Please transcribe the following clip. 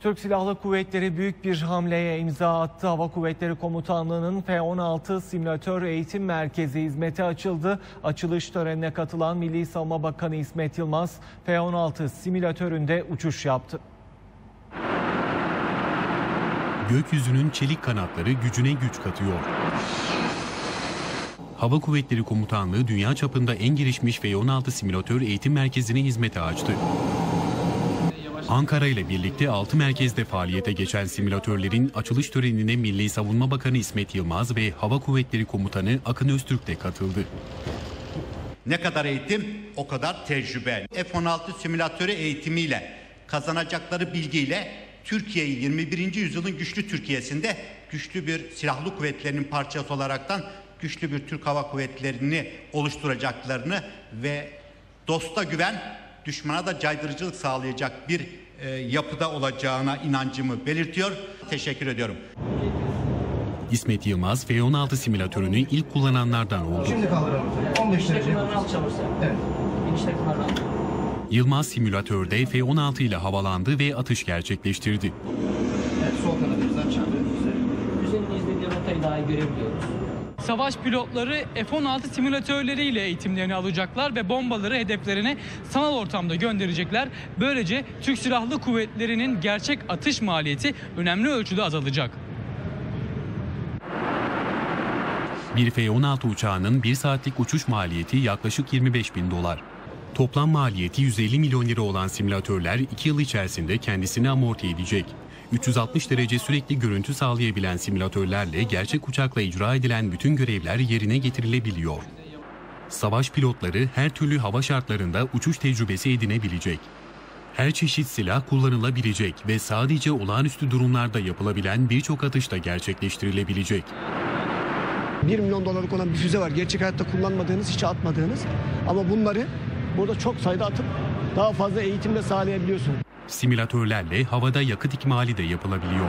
Türk Silahlı Kuvvetleri büyük bir hamleye imza attı. Hava Kuvvetleri Komutanlığı'nın F-16 simülatör eğitim merkezi hizmete açıldı. Açılış törenine katılan Milli Savunma Bakanı İsmet Yılmaz, F-16 simülatöründe uçuş yaptı. Gökyüzünün çelik kanatları gücüne güç katıyor. Hava Kuvvetleri Komutanlığı dünya çapında en gelişmiş F-16 simülatör eğitim merkezini hizmete açtı. Ankara ile birlikte 6 merkezde faaliyete geçen simülatörlerin açılış törenine Milli Savunma Bakanı İsmet Yılmaz ve Hava Kuvvetleri Komutanı Akın Öztürk de katıldı. Ne kadar eğitim o kadar tecrübe. F-16 simülatörü eğitimiyle kazanacakları bilgiyle Türkiye'yi 21. yüzyılın güçlü Türkiye'sinde güçlü bir silahlı kuvvetlerinin parçası olaraktan güçlü bir Türk Hava Kuvvetleri'ni oluşturacaklarını ve dosta güven, düşmana da caydırıcılık sağlayacak bir e, yapıda olacağına inancımı belirtiyor. Teşekkür ediyorum. İsmet Yılmaz F-16 simülatörünü ilk kullananlardan oldu. Şimdi kaldıralım. 15 derece. Evet. Yılmaz simülatörde F-16 ile havalandı ve atış gerçekleştirdi. Evet, sol kanadımızdan çıktı. Üzerinde izlediği rotayı daha iyi görebiliyoruz. Savaş pilotları F-16 simülatörleriyle eğitimlerini alacaklar ve bombaları hedeflerine sanal ortamda gönderecekler. Böylece Türk Silahlı Kuvvetleri'nin gerçek atış maliyeti önemli ölçüde azalacak. Bir F-16 uçağının 1 saatlik uçuş maliyeti yaklaşık 25 bin dolar. Toplam maliyeti 150 milyon lira olan simülatörler 2 yıl içerisinde kendisini amorti edecek. 360 derece sürekli görüntü sağlayabilen simülatörlerle gerçek uçakla icra edilen bütün görevler yerine getirilebiliyor. Savaş pilotları her türlü hava şartlarında uçuş tecrübesi edinebilecek. Her çeşit silah kullanılabilecek ve sadece olağanüstü durumlarda yapılabilen birçok atış da gerçekleştirilebilecek. 1 milyon dolarlık olan bir füze var. Gerçek hayatta kullanmadığınız, hiç atmadığınız. Ama bunları burada çok sayıda atıp daha fazla eğitimle sağlayabiliyorsunuz. Simülatörlerle havada yakıt ikmali de yapılabiliyor.